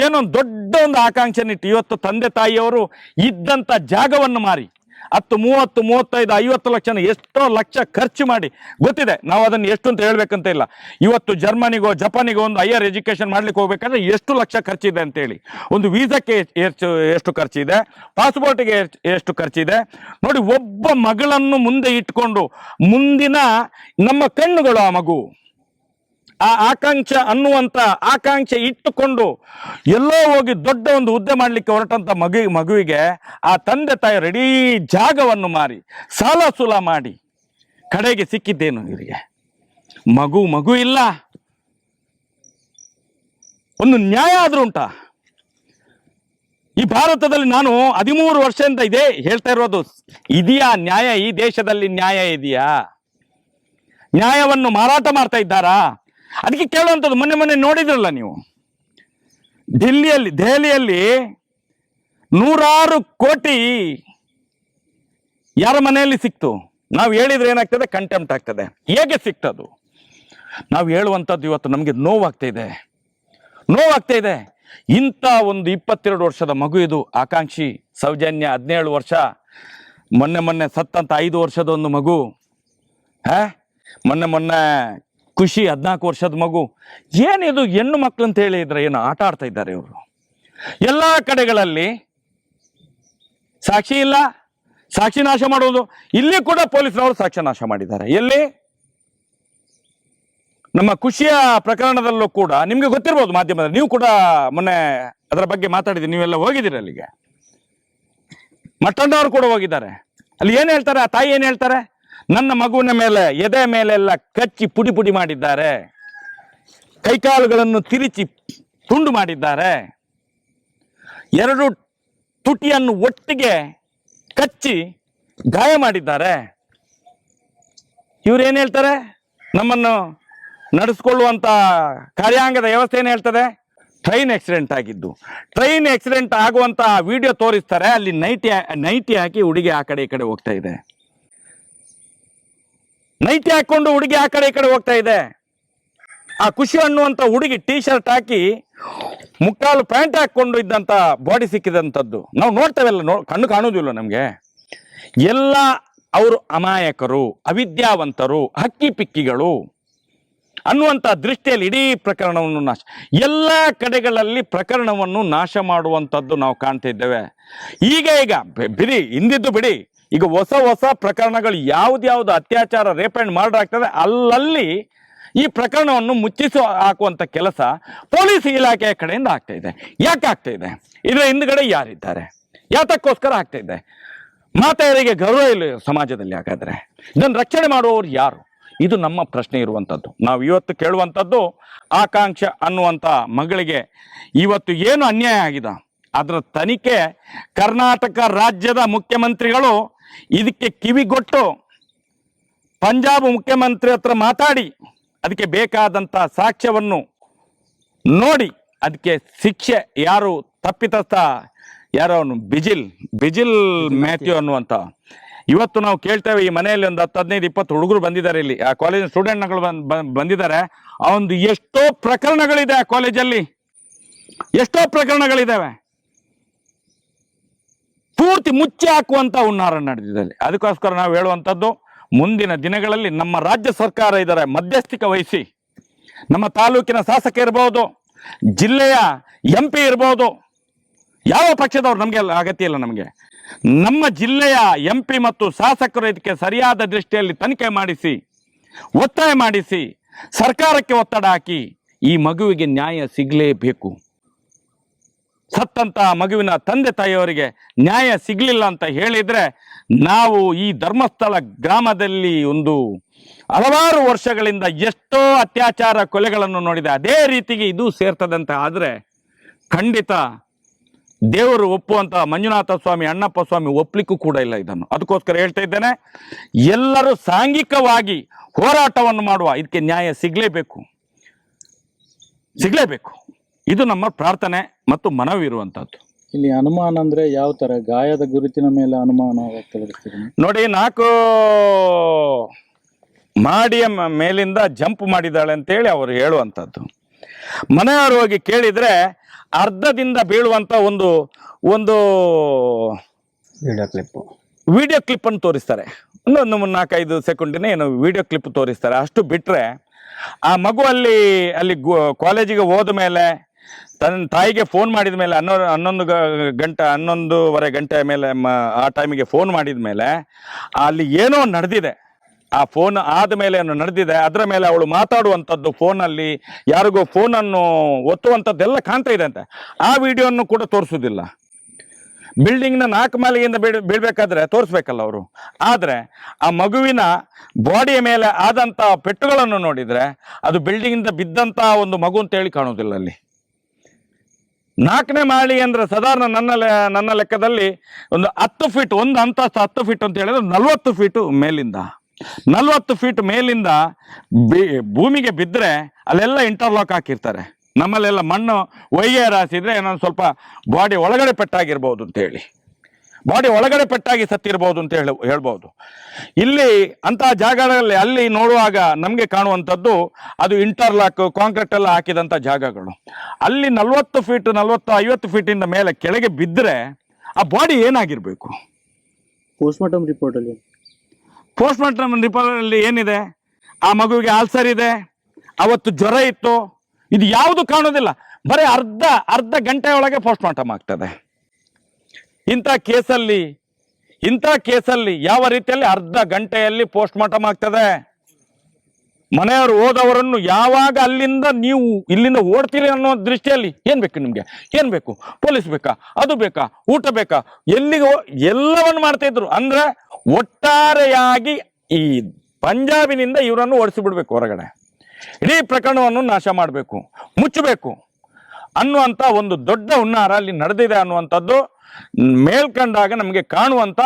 ಏನೊಂದು ದೊಡ್ಡ ಒಂದು ಆಕಾಂಕ್ಷೆ ಇಟ್ಟು ಇವತ್ತು ತಂದೆ ತಾಯಿಯವರು ಇದ್ದಂಥ ಜಾಗವನ್ನು ಮಾರಿ. ಹತ್ತು, ಮೂವತ್ತು, ಮೂವತ್ತೈದು, ಐವತ್ತು ಲಕ್ಷನ ಎಷ್ಟೋ ಲಕ್ಷ ಖರ್ಚು ಮಾಡಿ ಗೊತ್ತಿದೆ. ನಾವು ಅದನ್ನು ಎಷ್ಟು ಅಂತ ಹೇಳ್ಬೇಕಂತ ಇಲ್ಲ. ಇವತ್ತು ಜರ್ಮನಿಗೋ, ಜಪಾನಿಗೋ ಒಂದು ಹೈಯರ್ ಎಜುಕೇಷನ್ ಮಾಡ್ಲಿಕ್ಕೆ ಹೋಗ್ಬೇಕಾದ್ರೆ ಎಷ್ಟು ಲಕ್ಷ ಖರ್ಚಿದೆ ಅಂತೇಳಿ. ಒಂದು ವೀಸಾಕ್ಕೆ ಎಷ್ಟು ಎಷ್ಟು ಖರ್ಚಿದೆ? ಪಾಸ್ಪೋರ್ಟ್ಗೆ ಎಷ್ಟು ಖರ್ಚಿದೆ? ನೋಡಿ, ಒಬ್ಬ ಮಗಳನ್ನು ಮುಂದೆ ಇಟ್ಕೊಂಡು ಮುಂದಿನ ನಮ್ಮ ಕಣ್ಣುಗಳು ಆ ಮಗು. ಆ ಆಕಾಂಕ್ಷೆ ಅನ್ನುವಂಥ ಆಕಾಂಕ್ಷೆ ಇಟ್ಟುಕೊಂಡು ಎಲ್ಲೋ ಹೋಗಿ ದೊಡ್ಡ ಒಂದು ಹುದ್ದೆ ಮಾಡಲಿಕ್ಕೆ ಹೊರಟಂಥ ಮಗು, ಮಗುವಿಗೆ ಆ ತಂದೆ ತಾಯಿ ರೆಡಿ ಜಾಗವನ್ನು ಮಾರಿ, ಸಾಲ ಸುಲ ಮಾಡಿ ಕಡೆಗೆ ಸಿಕ್ಕಿದ್ದೇನು ಇವರಿಗೆ? ಮಗು ಮಗು ಇಲ್ಲ. ಒಂದು ನ್ಯಾಯ ಆದರೂ ಉಂಟಾ? ಈ ಭಾರತದಲ್ಲಿ ನಾನು ಹದಿಮೂರು ವರ್ಷದಿಂದ ಇದೆ ಹೇಳ್ತಾ ಇರೋದು, ಇದೆಯಾ ನ್ಯಾಯ? ಈ ದೇಶದಲ್ಲಿ ನ್ಯಾಯ ಇದೆಯಾ? ನ್ಯಾಯವನ್ನು ಮಾರಾಟ ಮಾಡ್ತಾ ಇದ್ದಾರಾ? ಅದಕ್ಕೆ ಕೇಳುವಂಥದ್ದು ಮೊನ್ನೆ ಮೊನ್ನೆ ನೋಡಿದ್ರಲ್ಲ ನೀವು? ಡೆಲ್ಲಿಯಲ್ಲಿ ದೆಹಲಿಯಲ್ಲಿ ನೂರಾರು ಕೋಟಿ ಯಾರ ಮನೆಯಲ್ಲಿ ಸಿಕ್ತು? ನಾವು ಹೇಳಿದ್ರೆ ಏನಾಗ್ತದೆ? ಕಂಟೆಂಪ್ಟ್ ಆಗ್ತದೆ. ಹೇಗೆ ಸಿಕ್ತದು? ನಾವು ಹೇಳುವಂಥದ್ದು ಇವತ್ತು ನಮಗೆ ನೋವಾಗ್ತಾ ಇದೆ. ನೋವಾಗ್ತಾ ಇದೆ. ಇಂಥ ಒಂದು ಇಪ್ಪತ್ತೆರಡು ವರ್ಷದ ಮಗು ಇದು, ಆಕಾಂಕ್ಷಿ ಸೌಜನ್ಯ, ಹದಿನೇಳು ವರ್ಷ. ಮೊನ್ನೆ ಮೊನ್ನೆ ಸತ್ತಂತ ಐದು ವರ್ಷದ ಒಂದು ಮಗು. ಹಾ? ಮೊನ್ನೆ ಮೊನ್ನೆ ಖುಷಿ ಹದಿನಾಲ್ಕು ವರ್ಷದ ಮಗು. ಏನಿದು ಹೆಣ್ಣು ಮಕ್ಕಳು ಅಂತ ಹೇಳಿದ್ರೆ ಏನು ಆಟ ಆಡ್ತಾ ಇದ್ದಾರೆ ಇವರು? ಎಲ್ಲ ಕಡೆಗಳಲ್ಲಿ ಸಾಕ್ಷಿ ಇಲ್ಲ. ಸಾಕ್ಷಿ ನಾಶ ಮಾಡುವುದು. ಇಲ್ಲಿ ಕೂಡ ಪೊಲೀಸರವರು ಸಾಕ್ಷಿ ನಾಶ ಮಾಡಿದ್ದಾರೆ. ಎಲ್ಲಿ? ನಮ್ಮ ಖುಷಿಯ ಪ್ರಕರಣದಲ್ಲೂ ಕೂಡ ನಿಮ್ಗೆ ಗೊತ್ತಿರ್ಬೋದು ಮಾಧ್ಯಮದಲ್ಲಿ. ನೀವು ಕೂಡ ಮೊನ್ನೆ ಅದರ ಬಗ್ಗೆ ಮಾತಾಡಿದ್ದೀರಿ. ನೀವೆಲ್ಲ ಹೋಗಿದ್ದೀರಿ ಅಲ್ಲಿಗೆ. ಮಟ್ಟಣ್ಣವರು ಕೂಡ ಹೋಗಿದ್ದಾರೆ. ಅಲ್ಲಿ ಏನ್ ಹೇಳ್ತಾರೆ? ಆ ತಾಯಿ ಏನ್ ಹೇಳ್ತಾರೆ? ನನ್ನ ಮಗುವಿನ ಮೇಲೆ, ಎದೆ ಮೇಲೆಲ್ಲ ಕಚ್ಚಿ ಪುಡಿ ಪುಡಿ ಮಾಡಿದ್ದಾರೆ. ಕೈಕಾಲುಗಳನ್ನು ತಿರುಚಿ ತುಂಡು ಮಾಡಿದ್ದಾರೆ. ಎರಡು ತುಟಿಯನ್ನು ಒಟ್ಟಿಗೆ ಕಚ್ಚಿ ಗಾಯ ಮಾಡಿದ್ದಾರೆ. ಇವ್ರು ಏನು ಹೇಳ್ತಾರೆ? ನಮ್ಮನ್ನು ನಡೆಸ್ಕೊಳ್ಳುವಂಥ ಕಾರ್ಯಾಂಗದ ವ್ಯವಸ್ಥೆ ಏನು ಹೇಳ್ತದೆ? ಟ್ರೈನ್ ಆಕ್ಸಿಡೆಂಟ್ ಆಗಿದ್ದು. ಟ್ರೈನ್ ಆಕ್ಸಿಡೆಂಟ್ ಆಗುವಂತ ವಿಡಿಯೋ ತೋರಿಸ್ತಾರೆ. ಅಲ್ಲಿ ನೈಟಿ ನೈಟಿ ಹಾಕಿ ಹುಡುಗಿ ಆ ಕಡೆ ಈ ಕಡೆ ಹೋಗ್ತಾ ಇದೆ. ನೈಟಿ ಹಾಕೊಂಡು ಹುಡುಗಿ ಆ ಕಡೆ ಈ ಕಡೆ ಹೋಗ್ತಾ ಇದೆ. ಆ ಖುಷಿ ಅನ್ನುವಂತ ಹುಡುಗಿ ಟೀ ಶರ್ಟ್ ಹಾಕಿ ಮುಕ್ಕಾಲು ಪ್ಯಾಂಟ್ ಹಾಕೊಂಡು ಇದ್ದಂತ ಬಾಡಿ ಸಿಕ್ಕಿದಂಥದ್ದು ನಾವು ನೋಡ್ತೇವೆಲ್ಲ, ನೋ ಕಣ್ಣು ಕಾಣುವುದಿಲ್ಲ ನಮಗೆ. ಎಲ್ಲ ಅವರು ಅಮಾಯಕರು, ಅವಿದ್ಯಾವಂತರು, ಹಕ್ಕಿ ಪಿಕ್ಕಿಗಳು ಅನ್ನುವಂಥ ದೃಷ್ಟಿಯಲ್ಲಿ ಇಡೀ ಪ್ರಕರಣವನ್ನು ನಾಶ ಎಲ್ಲ ಕಡೆಗಳಲ್ಲಿ ಪ್ರಕರಣವನ್ನು ನಾಶ ಮಾಡುವಂಥದ್ದು ನಾವು ಕಾಣ್ತಿದ್ದೇವೆ ಈಗ ಈಗ ಬಿಡಿ, ಹಿಂದಿದ್ದು ಬಿಡಿ. ಈಗ ಹೊಸ ಹೊಸ ಪ್ರಕರಣಗಳು ಯಾವ್ದ್ಯಾವ್ದು ಅತ್ಯಾಚಾರ, ರೇಪ್ ಅಂಡ್ ಮರ್ಡರ್ ಆಗ್ತದೆ, ಅಲ್ಲಲ್ಲಿ ಈ ಪ್ರಕರಣವನ್ನು ಮುಚ್ಚಿಸಿ ಹಾಕುವಂಥ ಕೆಲಸ ಪೊಲೀಸ್ ಇಲಾಖೆಯ ಕಡೆಯಿಂದ ಆಗ್ತಾ ಇದೆ. ಯಾಕೆ ಆಗ್ತಾ ಇದೆ? ಇದರ ಹಿಂದ್ಗಡೆ ಯಾರಿದ್ದಾರೆ? ಯಾತಕ್ಕೋಸ್ಕರ ಆಗ್ತಾ ಇದೆ? ಮಾತೆಯರಿಗೆ ಗೌರವ ಇಲ್ಲ ಸಮಾಜದಲ್ಲಿ ಹಾಗಾದರೆ. ಇದನ್ನು ರಕ್ಷಣೆ ಮಾಡುವವರು ಯಾರು? ಇದು ನಮ್ಮ ಪ್ರಶ್ನೆ ಇರುವಂಥದ್ದು ನಾವು ಇವತ್ತು ಕೇಳುವಂಥದ್ದು ಆಕಾಂಕ್ಷ ಅನ್ನುವಂಥ ಮಗಳಿಗೆ ಇವತ್ತು ಏನು ಅನ್ಯಾಯ ಆಗಿದೆ? ಅದರ ತನಿಖೆ ಕರ್ನಾಟಕ ರಾಜ್ಯದ ಮುಖ್ಯಮಂತ್ರಿಗಳು ಇದಕ್ಕೆ ಕಿವಿಗೊಟ್ಟು ಪಂಜಾಬ್ ಮುಖ್ಯಮಂತ್ರಿ ಹತ್ರ ಮಾತಾಡಿ ಅದಕ್ಕೆ ಬೇಕಾದಂಥ ಸಾಕ್ಷ್ಯವನ್ನು ನೋಡಿ ಅದಕ್ಕೆ ಶಿಕ್ಷೆ ಯಾರು ತಪ್ಪಿತಸ್ಥ ಯಾರೋ ಅವನು? ಬಿಜಿಲ್ ಬಿಜಿಲ್ ಮ್ಯಾಥ್ಯೂ ಅನ್ನುವಂಥ ಇವತ್ತು ನಾವು ಕೇಳ್ತೇವೆ ಈ ಮನೆಯಲ್ಲಿ ಒಂದು ಹತ್ತು ಹದಿನೈದು ಇಪ್ಪತ್ತು ಹುಡುಗರು ಬಂದಿದ್ದಾರೆ ಇಲ್ಲಿ. ಆ ಕಾಲೇಜಿನ ಸ್ಟೂಡೆಂಟ್ಗಳು ಬಂದ್ ಬಂದ್- ಬಂದಿದ್ದಾರೆ. ಅವನು ಎಷ್ಟೋ ಪ್ರಕರಣಗಳಿದೆ ಆ ಕಾಲೇಜಲ್ಲಿ ಎಷ್ಟೋ ಪ್ರಕರಣಗಳಿದ್ದಾವೆ ಪೂರ್ತಿ ಮುಚ್ಚಿ ಹಾಕುವಂತ ಹುನ್ನಾರ ನಡೆದಿದೆ. ಅದಕ್ಕೋಸ್ಕರ ನಾವು ಹೇಳುವಂಥದ್ದು, ಮುಂದಿನ ದಿನಗಳಲ್ಲಿ ನಮ್ಮ ರಾಜ್ಯ ಸರ್ಕಾರ ಇದರ ಮಧ್ಯಸ್ಥಿಕೆ ವಹಿಸಿ, ನಮ್ಮ ತಾಲೂಕಿನ ಶಾಸಕ ಇರಬಹುದು ಜಿಲ್ಲೆಯ ಎಂ ಪಿ ಇರಬಹುದು ಯಾವ ಪಕ್ಷದವ್ರು ನಮಗೆ ಅಗತ್ಯ ಇಲ್ಲ ನಮಗೆ, ನಮ್ಮ ಜಿಲ್ಲೆಯ ಎಂ ಪಿ ಮತ್ತು ಶಾಸಕರು ಇದಕ್ಕೆ ಸರಿಯಾದ ದೃಷ್ಟಿಯಲ್ಲಿ ತನಿಖೆ ಮಾಡಿಸಿ, ಒತ್ತಾಯ ಮಾಡಿಸಿ, ಸರ್ಕಾರಕ್ಕೆ ಒತ್ತಡ ಹಾಕಿ ಈ ಮಗುವಿಗೆ ನ್ಯಾಯ ಸಿಗಲೇಬೇಕು. ಸತ್ತಂತ ಮಗುವಿನ ತಂದೆ ತಾಯಿಯವರಿಗೆ ನ್ಯಾಯ ಸಿಗಲಿಲ್ಲ ಅಂತ ಹೇಳಿದ್ರೆ ನಾವು ಈ ಧರ್ಮಸ್ಥಳ ಗ್ರಾಮದಲ್ಲಿ ಒಂದು ಹಲವಾರು ವರ್ಷಗಳಿಂದ ಎಷ್ಟೋ ಅತ್ಯಾಚಾರ ಕೊಲೆಗಳನ್ನು ನೋಡಿದೆ. ಅದೇ ರೀತಿಗೆ ಇದು ಸೇರ್ತದಂತ. ಆದರೆ ಖಂಡಿತ ದೇವರು ಒಪ್ಪುವಂತ ಮಂಜುನಾಥ ಸ್ವಾಮಿ, ಅಣ್ಣಪ್ಪ ಸ್ವಾಮಿ ಒಪ್ಪಲಿಕ್ಕೂ ಕೂಡ ಇಲ್ಲ ಇದನ್ನು. ಅದಕ್ಕೋಸ್ಕರ ಹೇಳ್ತಾ ಇದ್ದೇನೆ, ಎಲ್ಲರೂ ಸಾಂಘಿಕವಾಗಿ ಹೋರಾಟವನ್ನು ಮಾಡುವ, ಇದಕ್ಕೆ ನ್ಯಾಯ ಸಿಗಲೇಬೇಕು. ಸಿಗ್ಲೇಬೇಕು. ಇದು ನಮ್ಮ ಪ್ರಾರ್ಥನೆ ಮತ್ತು ಮನವಿ ಇರುವಂತಹದ್ದು ಇಲ್ಲಿ ಅನುಮಾನ ಅಂದ್ರೆ ಯಾವ ತರ? ಗಾಯದ ಗುರುತಿನ ಮೇಲೆ ಅನುಮಾನ ವ್ಯಕ್ತಪಡಿಸ್ತೀರಿ ನೋಡಿ ನಾಲ್ಕು ಮಾಡಿಯ ಮ- ಮೇಲಿಂದ ಜಂಪ್ ಮಾಡಿದ್ದಾಳೆ ಅಂತೇಳಿ ಅವರು ಹೇಳುವಂಥದ್ದು ಮನೆಯವರು ಹೋಗಿ ಕೇಳಿದ್ರೆ ಅರ್ಧದಿಂದ ಬೀಳುವಂತ ಒಂದು ಒಂದು ವಿಡಿಯೋ ಕ್ಲಿಪ್ ವಿಡಿಯೋ ಕ್ಲಿಪ್ಪನ್ನು ತೋರಿಸ್ತಾರೆ. ಒಂದೊಂದು ಮೂರ್ ನಾಲ್ಕೈದು ಸೆಕೆಂಡಿನ ಏನು ವಿಡಿಯೋ ಕ್ಲಿಪ್ ತೋರಿಸ್ತಾರೆ. ಅಷ್ಟು ಬಿಟ್ಟರೆ ಆ ಮಗು ಅಲ್ಲಿ ಅಲ್ಲಿ ಗು- ಕಾಲೇಜಿಗೆ ಹೋದ ಮೇಲೆ ತನ್ನ ತಾಯಿಗೆ ಫೋನ್ ಮಾಡಿದ ಮೇಲೆ ಹನ್ನೊ ಹನ್ನೊಂದು ಗಂಟೆ ಹನ್ನೊಂದೂವರೆ ಗಂಟೆ ಮೇಲೆ ಆ ಟೈಮಿಗೆ ಫೋನ್ ಮಾಡಿದ ಮೇಲೆ ಅಲ್ಲಿ ಏನೋ ನಡೆದಿದೆ. ಆ ಫೋನ್ ಆದ ಮೇಲೆ ಏನು ನಡೆದಿದೆ. ಅದರ ಮೇಲೆ ಅವಳು ಮಾತಾಡುವಂಥದ್ದು ಫೋನಲ್ಲಿ ಯಾರಿಗೋ ಫೋನನ್ನು ಒತ್ತುವಂಥದ್ದೆಲ್ಲ ಕಾಣ್ತಾ ಇದೆ ಅಂತ. ಆ ವಿಡಿಯೋವನ್ನು ಕೂಡ ತೋರಿಸೋದಿಲ್ಲ ಬಿಲ್ಡಿಂಗ್ನ ನಾಲ್ಕು ಮಾಲೆಯಿಂದ ಬೀಳ್, ಬೀಳ್ಬೇಕಾದ್ರೆ ತೋರಿಸ್ಬೇಕಲ್ಲ ಅವರು. ಆದರೆ ಆ ಮಗುವಿನ ಬಾಡಿಯ ಮೇಲೆ ಆದಂಥ ಪೆಟ್ಟುಗಳನ್ನು ನೋಡಿದರೆ ಅದು ಬಿಲ್ಡಿಂಗಿಂದ ಬಿದ್ದಂಥ ಒಂದು ಮಗು ಅಂತ ಹೇಳಿ ಕಾಣೋದಿಲ್ಲ ಅಲ್ಲಿ. ನಾಲ್ಕನೇ ಮಾಳಿ ಅಂದ್ರೆ ಸಾಧಾರಣ ನನ್ನ ನನ್ನ ಲೆಕ್ಕದಲ್ಲಿ ಒಂದು ಹತ್ತು ಫೀಟ್ ಒಂದು ಅಂತಸ್ತ ಹತ್ತು ಫೀಟ್ ಅಂತ ಹೇಳಿದ್ರೆ ನಲ್ವತ್ತು ಫೀಟು ಮೇಲಿಂದ. ನಲ್ವತ್ತು ಫೀಟ್ ಮೇಲಿಂದ ಭೂಮಿಗೆ ಬಿದ್ದರೆ ಅಲ್ಲೆಲ್ಲ ಇಂಟರ್ಲಾಕ್ ಹಾಕಿರ್ತಾರೆ. ನಮ್ಮಲ್ಲೆಲ್ಲ ಮಣ್ಣು ಒಯ್ಗೆ ರಾಸಿದ್ರೆ ಏನೋ ಸ್ವಲ್ಪ ಬಾಡಿ ಒಳಗಡೆ ಪೆಟ್ಟಾಗಿರ್ಬೋದು ಅಂತ ಹೇಳಿ. ಬಾಡಿ ಒಳಗಡೆ ಪೆಟ್ಟಾಗಿ ಸತ್ತಿರ್ಬೋದು ಅಂತ ಹೇಳಿ ಹೇಳ್ಬೋದು. ಇಲ್ಲಿ ಅಂತಹ ಜಾಗಗಳಲ್ಲಿ ಅಲ್ಲಿ ನೋಡುವಾಗ ನಮಗೆ ಕಾಣುವಂಥದ್ದು ಅದು ಇಂಟರ್ಲಾಕ್ ಕಾಂಕ್ರೀಟ್ ಎಲ್ಲ ಹಾಕಿದಂಥ ಜಾಗಗಳು. ಅಲ್ಲಿ ನಲ್ವತ್ತು ಫೀಟ್ ನಲ್ವತ್ತು ಐವತ್ತು ಫೀಟಿಂದ ಮೇಲೆ ಕೆಳಗೆ ಬಿದ್ದರೆ ಆ ಬಾಡಿ ಏನಾಗಿರಬೇಕು? ಪೋಸ್ಟ್ಮಾರ್ಟಮ್ ರಿಪೋರ್ಟ್ ಅಲ್ಲಿ. ಪೋಸ್ಟ್ ಮಾರ್ಟಮ್ ರಿಪೋರ್ಟಲ್ಲಿ ಏನಿದೆ? ಆ ಮಗುವಿಗೆ ಆಲ್ಸರ್ ಇದೆ ಅವತ್ತು ಜ್ವರ ಇತ್ತು ಇದು ಯಾವುದು ಕಾಣೋದಿಲ್ಲ. ಬರೀ ಅರ್ಧ ಅರ್ಧ ಗಂಟೆ ಒಳಗೆ ಪೋಸ್ಟ್ ಮಾರ್ಟಮ್ ಆಗ್ತದೆ. ಇಂಥ ಕೇಸಲ್ಲಿ ಇಂಥ ಕೇಸಲ್ಲಿ ಯಾವ ರೀತಿಯಲ್ಲಿ ಅರ್ಧ ಗಂಟೆಯಲ್ಲಿ ಪೋಸ್ಟ್ ಮಾರ್ಟಮ್ ಆಗ್ತದೆ? ಮನೆಯವರು ಹೋದವರನ್ನು ಯಾವಾಗ ಅಲ್ಲಿಂದ ನೀವು ಇಲ್ಲಿಂದ ಓಡ್ತೀರಿ ಅನ್ನೋ ದೃಷ್ಟಿಯಲ್ಲಿ ಏನು ಬೇಕು ನಿಮಗೆ? ಏನು ಬೇಕು? ಪೊಲೀಸ್ ಬೇಕಾ? ಅದು ಬೇಕಾ? ಊಟ ಬೇಕಾ? ಎಲ್ಲಿಗೆ ಎಲ್ಲವನ್ನು ಮಾಡ್ತಾ ಇದ್ರು. ಅಂದ್ರೆ ಒಟ್ಟಾರೆಯಾಗಿ ಈ ಪಂಜಾಬಿನಿಂದ ಇವರನ್ನು ಓಡಿಸಿ ಬಿಡ್ಬೇಕು ಹೊರಗಡೆ. ಇಡೀ ಪ್ರಕರಣವನ್ನು ನಾಶ ಮಾಡಬೇಕು. ಮುಚ್ಚಬೇಕು ಅನ್ನುವಂಥ ಒಂದು ದೊಡ್ಡ ಹುನ್ನಾರ ಅಲ್ಲಿ ನಡೆದಿದೆ ಅನ್ನುವಂಥದ್ದು ಮೇಲ್ಕಂಡಾಗ ನಮಗೆ ಕಾಣುವಂಥ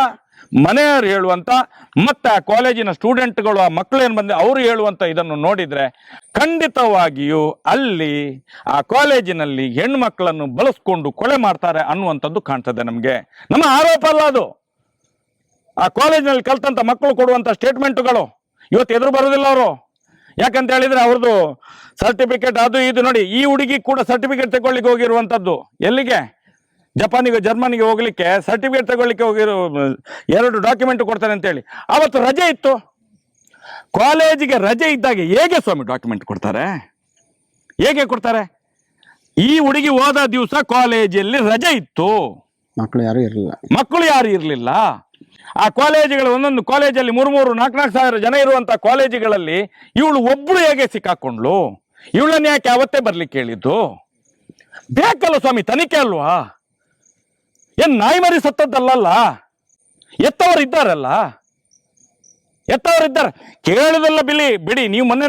ಮನೆಯವರು ಹೇಳುವಂಥ ಮತ್ತೆ ಆ ಕಾಲೇಜಿನ ಸ್ಟೂಡೆಂಟ್ಗಳು ಆ ಮಕ್ಕಳು ಏನು ಬಂದು ಅವರು ಹೇಳುವಂಥ ಇದನ್ನು ನೋಡಿದರೆ ಖಂಡಿತವಾಗಿಯೂ ಅಲ್ಲಿ ಆ ಕಾಲೇಜಿನಲ್ಲಿ ಹೆಣ್ಣು ಮಕ್ಕಳನ್ನು ಬಳಸ್ಕೊಂಡು ಕೊಲೆ ಮಾಡ್ತಾರೆ ಅನ್ನುವಂಥದ್ದು ಕಾಣ್ತದೆ ನಮಗೆ. ನಮ್ಮ ಆರೋಪ ಅಲ್ಲ ಅದು. ಆ ಕಾಲೇಜಿನಲ್ಲಿ ಕಲ್ತಂತ ಮಕ್ಕಳು ಕೊಡುವಂಥ ಸ್ಟೇಟ್ಮೆಂಟ್ಗಳು. ಇವತ್ತು ಎದುರು ಬರೋದಿಲ್ಲ ಅವರು. ಯಾಕಂತ ಹೇಳಿದ್ರೆ ಅವ್ರದ್ದು ಸರ್ಟಿಫಿಕೇಟ್ ಅದು ಇದು ನೋಡಿ ಈ ಹುಡುಗಿ ಕೂಡ ಸರ್ಟಿಫಿಕೇಟ್ ತಗೊಳ್ಳಿಕ್ಕೆ ಹೋಗಿರುವಂಥದ್ದು ಎಲ್ಲಿಗೆ? ಜಪಾನಿಗೆ ಜರ್ಮನಿಗೆ ಹೋಗ್ಲಿಕ್ಕೆ ಸರ್ಟಿಫಿಕೇಟ್ ತಗೊಳ್ಳಿಕ್ಕೆ ಹೋಗಿರೋ ಎರಡು ಡಾಕ್ಯುಮೆಂಟ್ ಕೊಡ್ತಾರೆ ಅಂತೇಳಿ. ಅವತ್ತು ರಜೆ ಇತ್ತು. ಕಾಲೇಜಿಗೆ ರಜೆ ಇದ್ದಾಗ ಹೇಗೆ ಸ್ವಾಮಿ ಡಾಕ್ಯುಮೆಂಟ್ ಕೊಡ್ತಾರೆ? ಹೇಗೆ ಕೊಡ್ತಾರೆ? ಈ ಹುಡುಗಿ ಹೋದ ದಿವಸ ಕಾಲೇಜಲ್ಲಿ ರಜೆ ಇತ್ತು. ಮಕ್ಕಳು ಯಾರು ಇರಲಿಲ್ಲ. ಮಕ್ಕಳು ಯಾರು ಇರಲಿಲ್ಲ. ಆ ಕಾಲೇಜುಗಳು ಒಂದೊಂದು ಕಾಲೇಜಲ್ಲಿ ಮೂರು ಮೂರು ನಾಲ್ಕು ನಾಲ್ಕು ಸಾವಿರ ಜನ ಇರುವಂತ ಕಾಲೇಜುಗಳಲ್ಲಿ ಇವಳು ಒಬ್ಳು ಹೇಗೆ ಸಿಕ್ಕಾಕೊಂಡ್ಳು? ಇವಳನ್ನ ಯಾಕೆ ಅವತ್ತೇ ಬರ್ಲಿಕ್ಕೆ ಹೇಳಿದ್ದು? ಬೇಕಲ್ಲ ಸ್ವಾಮಿ ತನಿಖೆ ಅಲ್ವಾ? ಏನ್ ನಾಯಿ ಮರಿ ಸತ್ತದ್ದಲ್ಲ ಎತ್ತವರು ಇದ್ದಾರಲ್ಲ ಎತ್ತವರು ಇದ್ದಾರೆ ಕೇಳಿದಲ್ಲ ಬಿಲಿ, ಬಿಡಿ, ನೀವು ಮೊನ್ನೆ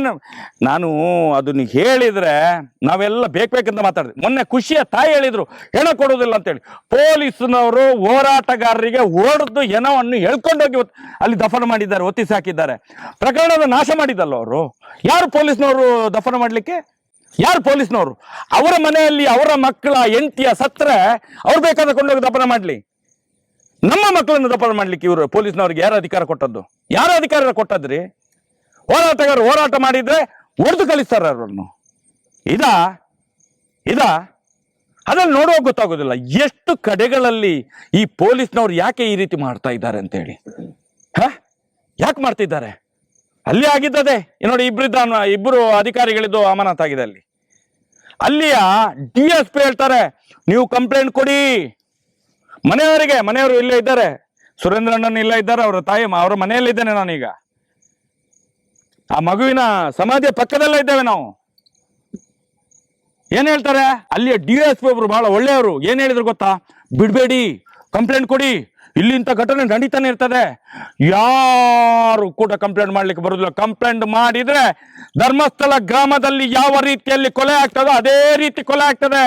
ನಾನು ಅದನ್ನ ಹೇಳಿದ್ರೆ ನಾವೆಲ್ಲ ಬೇಕು ಬೇಕಂತ ಮಾತಾಡಿದ್ವಿ ಮೊನ್ನೆ ಖುಷಿಯ ತಾಯಿ ಹೇಳಿದ್ರು, ಹೆಣ ಕೊಡೋದಿಲ್ಲ ಅಂತೇಳಿ. ಪೊಲೀಸ್ನವರು ಹೋರಾಟಗಾರರಿಗೆ ಓಡದ್ದು ಹೆಣವನ್ನು ಎಳ್ಕೊಂಡೋಗಿ ಒತ್- ಅಲ್ಲಿ ದಫನ ಮಾಡಿದ್ದಾರೆ, ಒತ್ತಿಸಿ ಹಾಕಿದ್ದಾರೆ. ಪ್ರಕರಣದ ನಾಶ ಮಾಡಿದಲ್ಲ ಅವರು? ಯಾರು ಪೊಲೀಸ್ನವರು ದಫನ ಮಾಡಲಿಕ್ಕೆ? ಯಾರು ಪೊಲೀಸ್ನವರು? ಅವರ ಮನೆಯಲ್ಲಿ ಅವರ ಮಕ್ಕಳ ಎಂಟಿಯ ಸತ್ರ ಅವ್ರು ಬೇಕಾದ ಕೊಂಡೋಗಿ ದಪನ ಮಾಡಲಿ. ನಮ್ಮ ಮಕ್ಕಳನ್ನು ದಪನ ಮಾಡ್ಲಿಕ್ಕೆ ಇವರು ಪೊಲೀಸ್ನವ್ರಿಗೆ ಯಾರು ಅಧಿಕಾರ ಕೊಟ್ಟದ್ದು? ಯಾರು ಅಧಿಕಾರ ಕೊಟ್ಟದ್ರಿ? ಹೋರಾಟಗಾರರು ಹೋರಾಟ ಮಾಡಿದ್ರೆ ಹೊಡೆದು ಕಳಿಸ್ತಾರೆ ಅವರನ್ನು. ಇದಾ? ಇದಾ? ಅದನ್ನು ನೋಡುವಾಗ ಗೊತ್ತಾಗೋದಿಲ್ಲ. ಎಷ್ಟು ಕಡೆಗಳಲ್ಲಿ ಈ ಪೊಲೀಸ್ನವ್ರು ಯಾಕೆ ಈ ರೀತಿ ಮಾಡ್ತಾ ಇದ್ದಾರೆ ಅಂತೇಳಿ. ಹ? ಯಾಕೆ ಮಾಡ್ತಿದ್ದಾರೆ? ಅಲ್ಲಿ ಆಗಿದ್ದದೆ. ನೋಡಿ ಇಬ್ಬರಿದ್ದ ಇಬ್ಬರು ಅಧಿಕಾರಿಗಳಿದ್ದು ಅಮಾನತಾಗಿದೆ ಅಲ್ಲಿ. ಅಲ್ಲಿಯ ಡಿ ಎಸ್ ಪಿ ಹೇಳ್ತಾರೆ, ನೀವು ಕಂಪ್ಲೇಂಟ್ ಕೊಡಿ. ಮನೆಯವರಿಗೆ, ಮನೆಯವರು ಇಲ್ಲೇ ಇದ್ದಾರೆ. ಸುರೇಂದ್ರಣ್ಣನ್ ಇಲ್ಲೇ ಇದ್ದಾರೆ, ಅವರ ತಾಯಿ ಅವರ ಮನೆಯಲ್ಲಿದ್ದೇನೆ ನಾನೀಗ. ಆ ಮಗುವಿನ ಸಮಾಧಿಯ ಪಕ್ಕದಲ್ಲೇ ಇದ್ದೇವೆ ನಾವು. ಏನ್ ಹೇಳ್ತಾರೆ? ಅಲ್ಲಿಯ ಡಿ ಎಸ್ ಪಿ ಒಬ್ರು ಬಹಳ ಒಳ್ಳೆಯವರು. ಏನ್ ಹೇಳಿದ್ರು ಗೊತ್ತಾ? ಬಿಡ್ಬೇಡಿ ಕಂಪ್ಲೇಂಟ್ ಕೊಡಿ. ಇಲ್ಲಿ ಇಂಥ ಘಟನೆ ನಡೀತಾನೆ ಇರ್ತದೆ. ಯಾರು ಕೂಡ ಕಂಪ್ಲೇಂಟ್ ಮಾಡ್ಲಿಕ್ಕೆ ಬರುದಿಲ್ಲ. ಕಂಪ್ಲೇಂಟ್ ಮಾಡಿದ್ರೆ ಧರ್ಮಸ್ಥಳ ಗ್ರಾಮದಲ್ಲಿ ಯಾವ ರೀತಿಯಲ್ಲಿ ಕೊಲೆ ಆಗ್ತದೋ ಅದೇ ರೀತಿ ಕೊಲೆ ಆಗ್ತದೆ.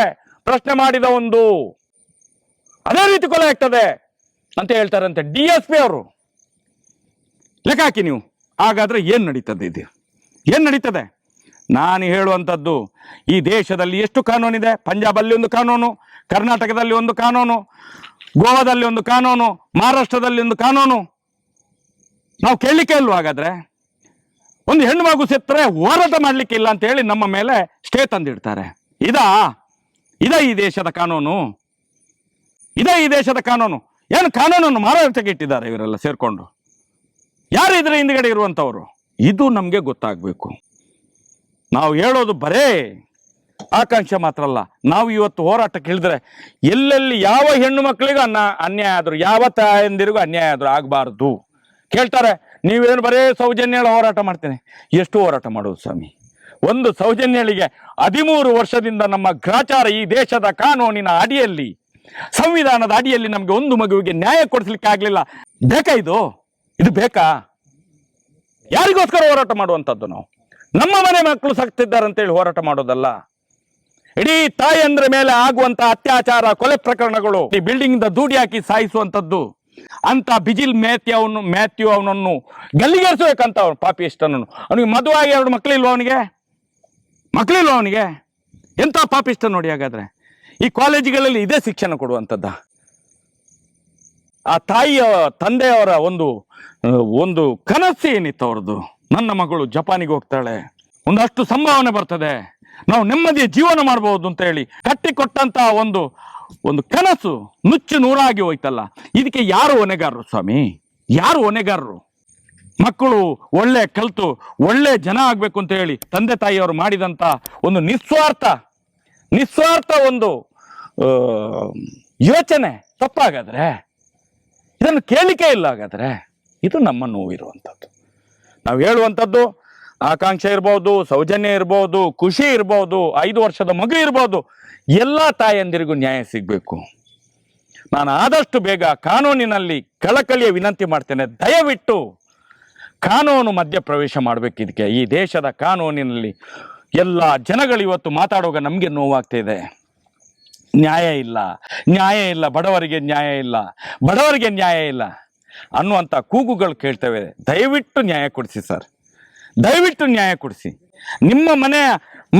ಪ್ರಶ್ನೆ ಮಾಡಿದ ಒಂದು ಅದೇ ರೀತಿ ಕೊಲೆ ಆಗ್ತದೆ ಅಂತ ಹೇಳ್ತಾರಂತೆ ಡಿ ಎಸ್ ಪಿ ಅವರು. ಲೆಕ್ಕ ಹಾಕಿ ನೀವು. ಹಾಗಾದ್ರೆ ಏನ್ ನಡೀತದೆ ಇದು? ಏನ್ ನಡೀತದೆ? ನಾನು ಹೇಳುವಂಥದ್ದು, ಈ ದೇಶದಲ್ಲಿ ಎಷ್ಟು ಕಾನೂನಿದೆ? ಪಂಜಾಬಲ್ಲಿ ಒಂದು ಕಾನೂನು, ಕರ್ನಾಟಕದಲ್ಲಿ ಒಂದು ಕಾನೂನು. ಗೋವಾದಲ್ಲಿ ಒಂದು ಕಾನೂನು, ಮಹಾರಾಷ್ಟ್ರದಲ್ಲಿ ಒಂದು ಕಾನೂನು. ನಾವು ಕೇಳಲಿಕ್ಕೆ ಇಲ್ವ ಹಾಗಾದ್ರೆ? ಒಂದು ಹೆಣ್ಣು ಮಗು ಸೆತ್ತರೆ ಹೋರಾಟ ಮಾಡ್ಲಿಕ್ಕೆ ಇಲ್ಲ ಅಂತ ಹೇಳಿ ನಮ್ಮ ಮೇಲೆ ಸ್ಟೇ ತಂದಿಡ್ತಾರೆ. ಇದಾ? ಇದ ಈ ದೇಶದ ಕಾನೂನು? ಇದೇ ಈ ದೇಶದ ಕಾನೂನು? ಏನು ಕಾನೂನನ್ನು ಮಾರಾಟಕ್ಕೆ ಇಟ್ಟಿದ್ದಾರೆ ಇವರೆಲ್ಲ ಸೇರ್ಕೊಂಡು? ಯಾರು ಇದರ ಹಿಂದ್ಗಡೆ ಇರುವಂಥವ್ರು ಇದು ನಮಗೆ ಗೊತ್ತಾಗಬೇಕು. ನಾವು ಹೇಳೋದು ಬರೇ ಆಕಾಂಕ್ಷೆ ಮಾತ್ರ ಅಲ್ಲ. ನಾವು ಇವತ್ತು ಹೋರಾಟಕ್ಕೆ ಇಳಿದ್ರೆ ಎಲ್ಲೆಲ್ಲಿ ಯಾವ ಹೆಣ್ಣು ಮಕ್ಕಳಿಗೂ ಅನ್ನ ಅನ್ಯಾಯ ಆದ್ರು, ಯಾವ ತಾಯಂದಿರಿಗೂ ಅನ್ಯಾಯ ಆದ್ರು ಆಗಬಾರ್ದು. ಕೇಳ್ತಾರೆ, ನೀವೇನು ಬರೇ ಸೌಜನ್ಯಗಳ ಹೋರಾಟ ಮಾಡ್ತೇನೆ. ಎಷ್ಟು ಹೋರಾಟ ಮಾಡೋದು ಸ್ವಾಮಿ? ಒಂದು ಸೌಜನ್ಯಳಿಗೆ ಹದಿಮೂರು ವರ್ಷದಿಂದ ನಮ್ಮ ಗ್ರಾಚಾರ ಈ ದೇಶದ ಕಾನೂನಿನ ಅಡಿಯಲ್ಲಿ, ಸಂವಿಧಾನದ ಅಡಿಯಲ್ಲಿ ನಮಗೆ ಒಂದು ಮಗುವಿಗೆ ನ್ಯಾಯ ಕೊಡಿಸ್ಲಿಕ್ಕೆ ಆಗಲಿಲ್ಲ. ಬೇಕಾ ಇದು? ಇದು ಬೇಕಾ? ಯಾರಿಗೋಸ್ಕರ ಹೋರಾಟ ಮಾಡುವಂಥದ್ದು ನಾವು? ನಮ್ಮ ಮನೆ ಮಕ್ಕಳು ಸಕ್ತಿದ್ದಾರೆ ಅಂತೇಳಿ ಹೋರಾಟ ಮಾಡೋದಲ್ಲ. ಇಡೀ ತಾಯಂದ್ರ ಮೇಲೆ ಆಗುವಂತ ಅತ್ಯಾಚಾರ, ಕೊಲೆ ಪ್ರಕರಣಗಳು ಈ ಬಿಲ್ಡಿಂಗ್ ದೂಡಿ ಹಾಕಿ ಸಾಯಿಸುವಂತದ್ದು ಅಂತ ಬಿಜಿಲ್ ಮ್ಯಾಥ್ಯೂ ಅವನು, ಮ್ಯಾಥ್ಯೂ ಅವನನ್ನು ಗಲ್ಲಿಗೇರಿಸಬೇಕಂತ ಅವನು ಪಾಪಿ ಇಷ್ಟನನ್ನು ಅವನಿಗೆ ಮದುವಾಗಿ ಎರಡು ಮಕ್ಕಳಿಲ್ವ ಅವನಿಗೆ? ಮಕ್ಕಳಿಲ್ವ ಅವನಿಗೆ? ಎಂತ ಪಾಪಿಷ್ಟ ನೋಡಿ ಹಾಗಾದ್ರೆ? ಈ ಕಾಲೇಜುಗಳಲ್ಲಿ ಇದೇ ಶಿಕ್ಷಣ ಕೊಡುವಂಥದ್ದ. ಆ ತಾಯಿಯ, ತಂದೆಯವರ ಒಂದು ಒಂದು ಕನಸು ಏನಿತ್ತು ಅವ್ರದ್ದು. ನನ್ನ ಮಗಳು ಜಪಾನಿಗೆ ಹೋಗ್ತಾಳೆ. ಒಂದಷ್ಟು ಸಂಭಾವನೆ ಬರ್ತದೆ. ನಾವು ನೆಮ್ಮದಿಯ ಜೀವನ ಮಾಡಬಹುದು ಅಂತ ಹೇಳಿ ಕಟ್ಟಿಕೊಟ್ಟಂತ ಒಂದು ಒಂದು ಕನಸು ನುಚ್ಚು ನೂರಾಗಿ ಹೋಯ್ತಲ್ಲ. ಇದಕ್ಕೆ ಯಾರು ಹೊಣೆಗಾರರು ಸ್ವಾಮಿ? ಯಾರು ಹೊಣೆಗಾರರು? ಮಕ್ಕಳು ಒಳ್ಳೆ ಕಲಿತು, ಒಳ್ಳೆ ಜನ ಆಗ್ಬೇಕು ಅಂತ ಹೇಳಿ ತಂದೆ ತಾಯಿಯವರು ಮಾಡಿದಂತ ಒಂದು ನಿಸ್ವಾರ್ಥ ನಿಸ್ವಾರ್ಥ ಒಂದು ಯೋಚನೆ ತಪ್ಪಾಗಾದ್ರೆ, ಇದನ್ನು ಕೇಳಿಕೆ ಇಲ್ಲ ಹಾಗಾದ್ರೆ, ಇದು ನಮ್ಮ ನೋವಿರುವಂಥದ್ದು. ನಾವು ಹೇಳುವಂಥದ್ದು ಆಕಾಂಕ್ಷೆ ಇರ್ಬೋದು, ಸೌಜನ್ಯ ಇರ್ಬೋದು, ಖುಷಿ ಇರ್ಬೋದು, ಐದು ವರ್ಷದ ಮಗು ಇರ್ಬೋದು, ಎಲ್ಲ ತಾಯಂದಿರಿಗೂ ನ್ಯಾಯ ಸಿಗಬೇಕು. ನಾನು ಆದಷ್ಟು ಬೇಗ ಕಾನೂನಿನಲ್ಲಿ ಕಳಕಳಿಯ ವಿನಂತಿ ಮಾಡ್ತೇನೆ. ದಯವಿಟ್ಟು ಕಾನೂನು ಮಧ್ಯ ಪ್ರವೇಶ ಮಾಡಬೇಕು ಇದಕ್ಕೆ ಈ ದೇಶದ ಕಾನೂನಿನಲ್ಲಿ ಎಲ್ಲ ಜನಗಳು ಇವತ್ತು ಮಾತಾಡುವಾಗ ನಮಗೆ ನೋವಾಗ್ತಾ ಇದೆ. ನ್ಯಾಯ ಇಲ್ಲ. ನ್ಯಾಯ ಇಲ್ಲ. ಬಡವರಿಗೆ ನ್ಯಾಯ ಇಲ್ಲ. ಬಡವರಿಗೆ ನ್ಯಾಯ ಇಲ್ಲ ಅನ್ನುವಂಥ ಕೂಗುಗಳು ಕೇಳ್ತೇವೆ. ದಯವಿಟ್ಟು ನ್ಯಾಯ ಕೊಡಿಸಿ ಸರ್. ದಯವಿಟ್ಟು ನ್ಯಾಯ ಕೊಡಿಸಿ. ನಿಮ್ಮ ಮನೆಯ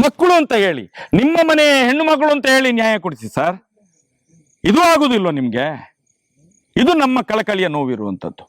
ಮಕ್ಕಳು ಅಂತ ಹೇಳಿ, ನಿಮ್ಮ ಮನೆಯ ಹೆಣ್ಣು ಮಕ್ಕಳು ಅಂತ ಹೇಳಿ ನ್ಯಾಯ ಕೊಡಿಸಿ ಸರ್. ಇದು ಆಗುದಿಲ್ವ ನಿಮಗೆ? ಇದು ನಮ್ಮ ಕಳಕಳಿಯ ನೋವಿರುವಂಥದ್ದು